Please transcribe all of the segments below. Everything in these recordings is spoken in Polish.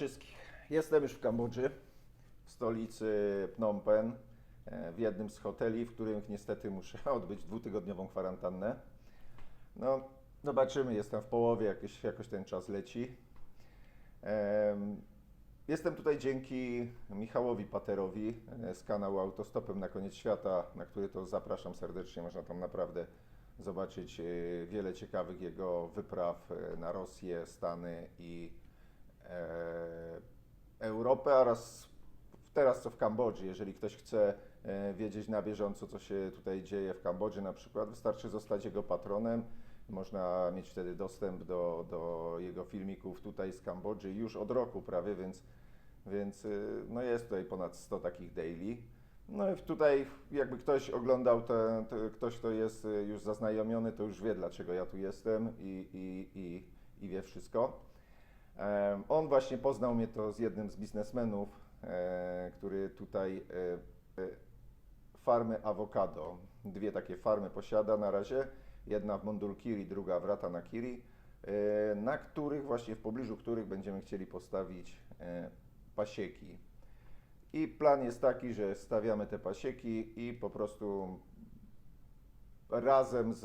Wszystkich. Jestem już w Kambodży, w stolicy Phnom Penh, e, w jednym z hoteli, w którym niestety muszę odbyć dwutygodniową kwarantannę. No, zobaczymy, jestem w połowie, jakoś, jakoś ten czas leci. Em, Jestem tutaj dzięki Michałowi Paterowi e, z kanału Autostopem na koniec świata, na który to zapraszam serdecznie. Można tam naprawdę zobaczyć e, wiele ciekawych jego wypraw na Rosję, Stany i Europę oraz teraz co w Kambodży. Jeżeli ktoś chce e, wiedzieć na bieżąco, co się tutaj dzieje w Kambodży na przykład, wystarczy zostać jego patronem. Można mieć wtedy dostęp do, do jego filmików tutaj z Kambodży już od roku prawie, więc, więc y, no jest tutaj ponad 100 takich daily. No i tutaj jakby ktoś oglądał, te, te, ktoś kto jest już zaznajomiony, to już wie dlaczego ja tu jestem i, i, i, i wie wszystko. On właśnie poznał mnie to z jednym z biznesmenów, e, który tutaj e, e, farmy awokado. Dwie takie farmy posiada na razie. Jedna w Mondulkiri, druga w Ratanakiri, na których właśnie w pobliżu których będziemy chcieli postawić pasieki. I plan jest taki, że stawiamy te pasieki i po prostu razem z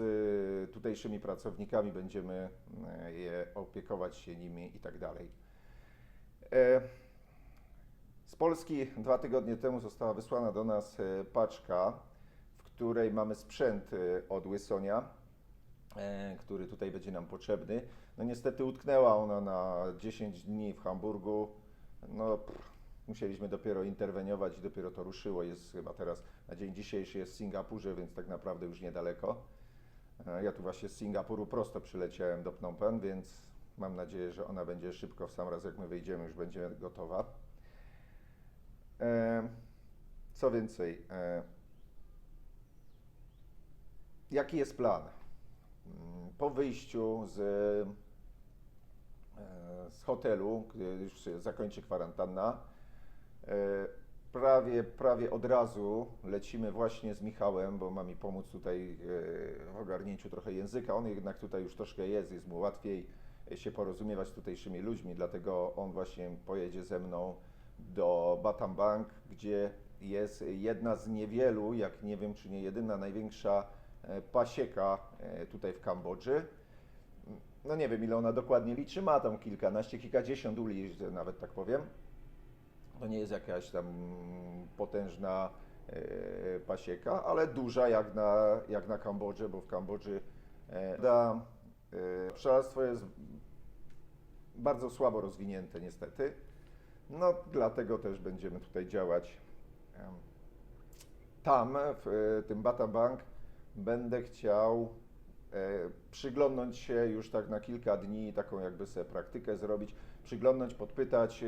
y, tutejszymi pracownikami będziemy e, je opiekować się nimi i tak dalej. E, Z Polski dwa tygodnie temu została wysłana do nas e, paczka, w której mamy sprzęt e, od Łysonia, który tutaj będzie nam potrzebny. No niestety utknęła ona na 10 dni w Hamburgu. No, pff, musieliśmy dopiero interweniować i dopiero to ruszyło. Jest chyba teraz na dzień dzisiejszy jest w Singapurze, więc tak naprawdę już niedaleko. E, Ja tu właśnie z Singapuru prosto przyleciałem do Phnom Penh, więc mam nadzieję, że ona będzie szybko w sam raz jak my wyjdziemy, już będzie gotowa. E, Co więcej, e, jaki jest plan? Mm, Po wyjściu z, z hotelu, gdy już się zakończy kwarantanna, prawie, prawie od razu lecimy właśnie z Michałem, bo ma mi pomóc tutaj e, w ogarnięciu trochę języka. On jednak tutaj już troszkę jest, jest mu łatwiej się porozumiewać z tutejszymi ludźmi, dlatego on właśnie pojedzie ze mną do Battambang, gdzie jest jedna z niewielu, jak nie wiem czy nie jedyna, największa e, pasieka e, tutaj w Kambodży. No nie wiem ile ona dokładnie liczy, ma tam kilkanaście, kilkadziesiąt uli, nawet tak powiem. To nie jest jakaś tam potężna e, pasieka, ale duża jak na, jak na Kambodżę, bo w Kambodży e, da, e, pszczelarstwo jest bardzo słabo rozwinięte niestety. No dlatego też będziemy tutaj działać tam, w tym Battambang, będę chciał przyglądnąć się już tak na kilka dni, taką jakby sobie praktykę zrobić, przyglądnąć, podpytać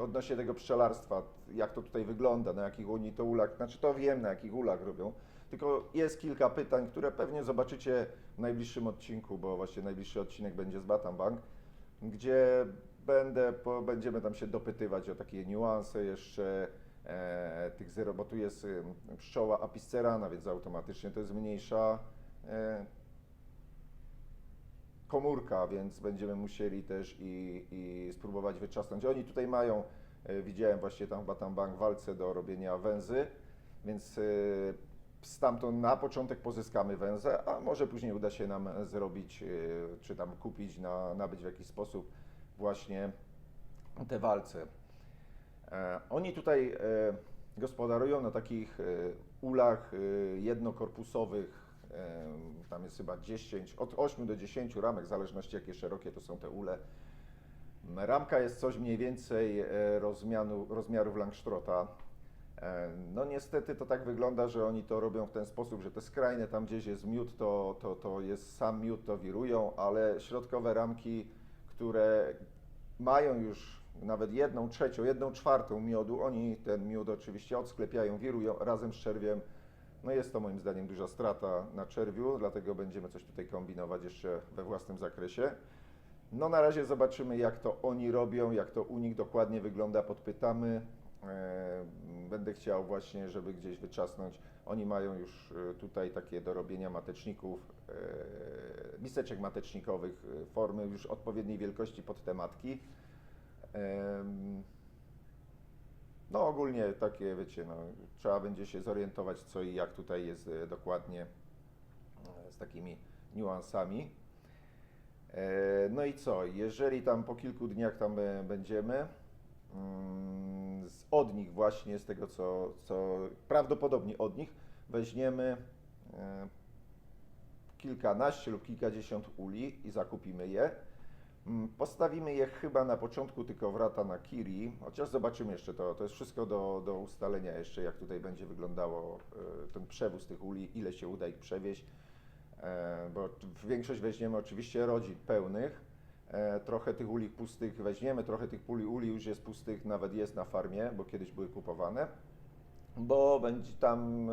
odnośnie tego pszczelarstwa, jak to tutaj wygląda, na jakich oni to ulach, znaczy to wiem, na jakich ulach robią, tylko jest kilka pytań, które pewnie zobaczycie w najbliższym odcinku, bo właśnie najbliższy odcinek będzie z Battambang, gdzie będę, po, będziemy tam się dopytywać o takie niuanse jeszcze e, tych zero, bo tu jest y, pszczoła apiscerana, więc automatycznie to jest mniejsza e, komórka, więc będziemy musieli też i, i spróbować wyczasnąć. Oni tutaj mają, e, widziałem właśnie tam w Battambang walce do robienia węzy, więc e, stamtąd na początek pozyskamy węzę, a może później uda się nam zrobić, e, czy tam kupić, na, nabyć w jakiś sposób właśnie te walce. Oni tutaj gospodarują na takich ulach jednokorpusowych, tam jest chyba 10, od 8 do 10 ramek, w zależności jakie szerokie to są te ule. Ramka jest coś mniej więcej e, rozmiaru, rozmiarów Langstrota. No niestety to tak wygląda, że oni to robią w ten sposób, że te skrajne, tam gdzieś jest miód, to, to, to jest sam miód, to wirują, ale środkowe ramki, które mają już nawet jedną trzecią, jedną czwartą miodu, oni ten miód oczywiście odsklepiają, wirują razem z czerwiem. No jest to moim zdaniem duża strata na czerwiu, dlatego będziemy coś tutaj kombinować jeszcze we własnym zakresie. No na razie zobaczymy jak to oni robią, jak to u nich dokładnie wygląda, podpytamy e, będę chciał właśnie, żeby gdzieś wyczasnąć. Oni mają już e, tutaj takie do robienia mateczników, e, miseczek matecznikowych, formy już odpowiedniej wielkości pod te matki. Em, No ogólnie takie, wiecie, no, trzeba będzie się zorientować co i jak tutaj jest e, dokładnie e, z takimi niuansami. E, No i co, jeżeli tam po kilku dniach tam będziemy, mm, od nich właśnie, z tego co, co prawdopodobnie od nich, weźmiemy kilkanaście lub kilkadziesiąt uli i zakupimy je. Mm, Postawimy je chyba na początku tylko wrata na Kiri, chociaż zobaczymy jeszcze to. To jest wszystko do, do ustalenia jeszcze, jak tutaj będzie wyglądało e, ten przewóz tych uli, ile się uda ich przewieźć. E, Bo większość weźmiemy oczywiście rodzin pełnych, e, trochę tych uli pustych weźmiemy, trochę tych puli uli już jest pustych, nawet jest na farmie, bo kiedyś były kupowane, bo będzie tam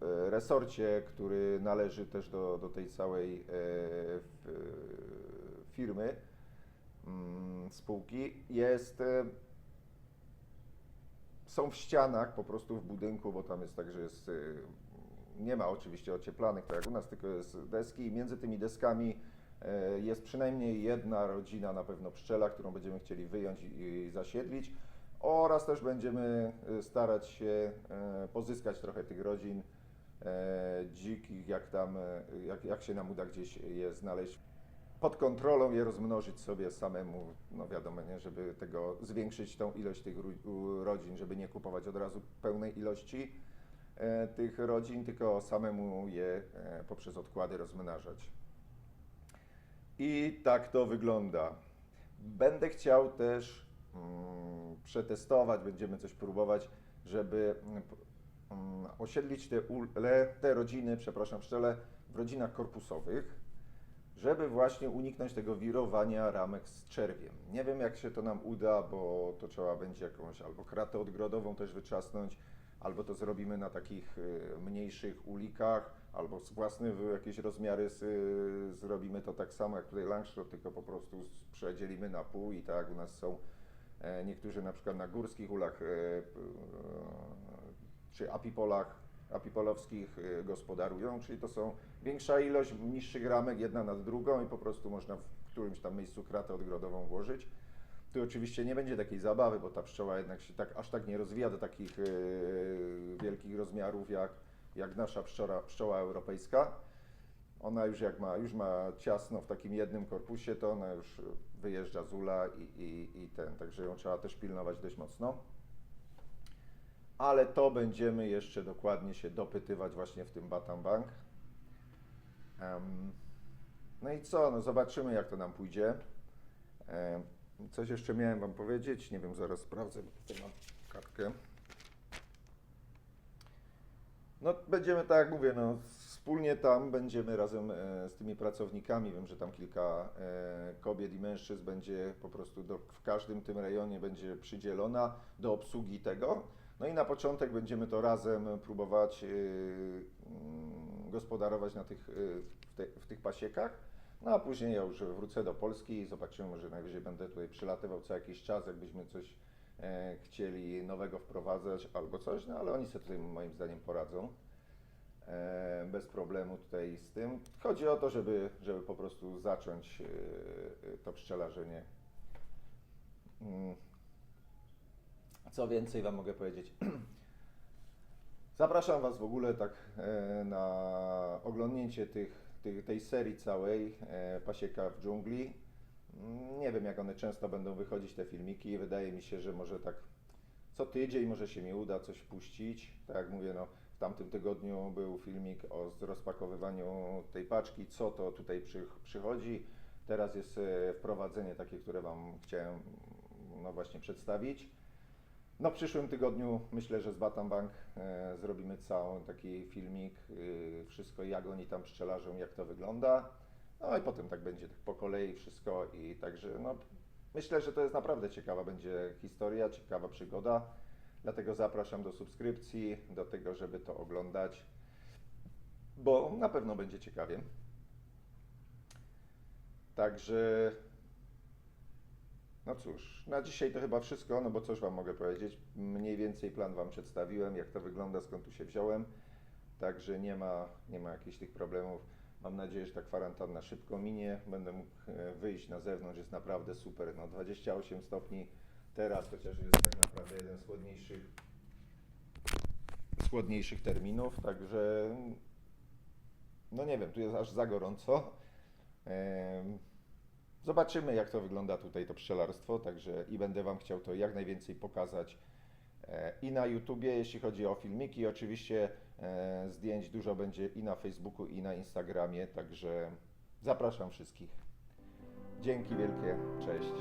w resorcie, który należy też do, do tej całej firmy, mm, spółki, jest e, są w ścianach, po prostu w budynku, bo tam jest tak, że jest, y, nie ma oczywiście ocieplanych, tak jak u nas, tylko jest deski i między tymi deskami e, jest przynajmniej jedna rodzina na pewno pszczela, którą będziemy chcieli wyjąć i zasiedlić oraz też będziemy starać się e, pozyskać trochę tych rodzin e, dzikich, jak tam, e, jak, jak się nam uda gdzieś je znaleźć pod kontrolą je rozmnożyć sobie samemu, no wiadomo, nie, żeby tego zwiększyć tą ilość tych rodzin, żeby nie kupować od razu pełnej ilości e, tych rodzin, tylko samemu je e, poprzez odkłady rozmnażać. I tak to wygląda. Będę chciał też mm, przetestować, będziemy coś próbować, żeby mm, mm, osiedlić te, ule, te rodziny, przepraszam, pszczele w rodzinach korpusowych żeby właśnie uniknąć tego wirowania ramek z czerwiem. Nie wiem, jak się to nam uda, bo to trzeba będzie jakąś albo kratę odgrodową też wyczasnąć, albo to zrobimy na takich y, mniejszych ulikach, albo z własne jakieś rozmiary s- y, zrobimy to tak samo jak tutaj Langstrot, tylko po prostu przedzielimy na pół i tak u nas są e, niektórzy na przykład na górskich ulach e, e, czy apipolach, apipolowskich e, gospodarują, czyli to są większa ilość niższych ramek jedna nad drugą i po prostu można w którymś tam miejscu kratę odgrodową włożyć. Tu oczywiście nie będzie takiej zabawy, bo ta pszczoła jednak się tak, aż tak nie rozwija do takich e, wielkich rozmiarów jak, jak nasza pszczoła, pszczoła europejska. Ona już jak ma, już ma ciasno w takim jednym korpusie, to ona już wyjeżdża z ula i, i, i ten, także ją trzeba też pilnować dość mocno. Ale to będziemy jeszcze dokładnie się dopytywać właśnie w tym Batam Bank. Em, no i co, no zobaczymy jak to nam pójdzie. Coś jeszcze miałem Wam powiedzieć, nie wiem, zaraz sprawdzę, bo tutaj mam kartkę. No będziemy, tak jak mówię, no wspólnie tam będziemy razem e, z tymi pracownikami, wiem, że tam kilka e, kobiet i mężczyzn będzie po prostu do, w każdym tym rejonie będzie przydzielona do obsługi tego. No i na początek będziemy to razem próbować e, mm, gospodarować na tych, e, w, te, w tych pasiekach. No a później ja już wrócę do Polski i zobaczymy, może najwyżej będę tutaj przylatywał co jakiś czas, jakbyśmy coś e, chcieli nowego wprowadzać albo coś, no ale oni sobie tutaj moim zdaniem poradzą e, bez problemu tutaj z tym. Chodzi o to, żeby, żeby po prostu zacząć e, to pszczelarzenie. Mm. Co więcej Wam mogę powiedzieć? Zapraszam Was w ogóle tak e, na oglądnięcie tych, tych, tej serii całej e, Pasieka w dżungli. Mm, Nie wiem, jak one często będą wychodzić, te filmiki. Wydaje mi się, że może tak co tydzień może się mi uda coś puścić. Tak jak mówię, no, w tamtym tygodniu był filmik o rozpakowywaniu tej paczki, co to tutaj przy, przychodzi. Teraz jest e, wprowadzenie takie, które Wam chciałem no właśnie przedstawić. No w przyszłym tygodniu myślę, że z Batam Bank e, zrobimy cały taki filmik, y, wszystko jak oni tam pszczelarzą, jak to wygląda. No i potem tak będzie tak po kolei wszystko i także no myślę, że to jest naprawdę ciekawa będzie historia, ciekawa przygoda. Dlatego zapraszam do subskrypcji, do tego, żeby to oglądać, bo na pewno będzie ciekawie. Także No cóż, na dzisiaj to chyba wszystko, no bo coś Wam mogę powiedzieć. Mniej więcej plan Wam przedstawiłem, jak to wygląda, skąd tu się wziąłem. Także nie ma, nie ma jakichś tych problemów. Mam nadzieję, że ta kwarantanna szybko minie. Będę mógł e, wyjść na zewnątrz, jest naprawdę super. No 28 stopni teraz, chociaż jest tak naprawdę jeden z chłodniejszych, z chłodniejszych terminów, także no nie wiem, tu jest aż za gorąco. Zobaczymy, jak to wygląda tutaj to pszczelarstwo, także i będę Wam chciał to jak najwięcej pokazać e, i na YouTubie, jeśli chodzi o filmiki. Oczywiście e, zdjęć dużo będzie i na Facebooku, i na Instagramie, także zapraszam wszystkich. Dzięki wielkie, cześć.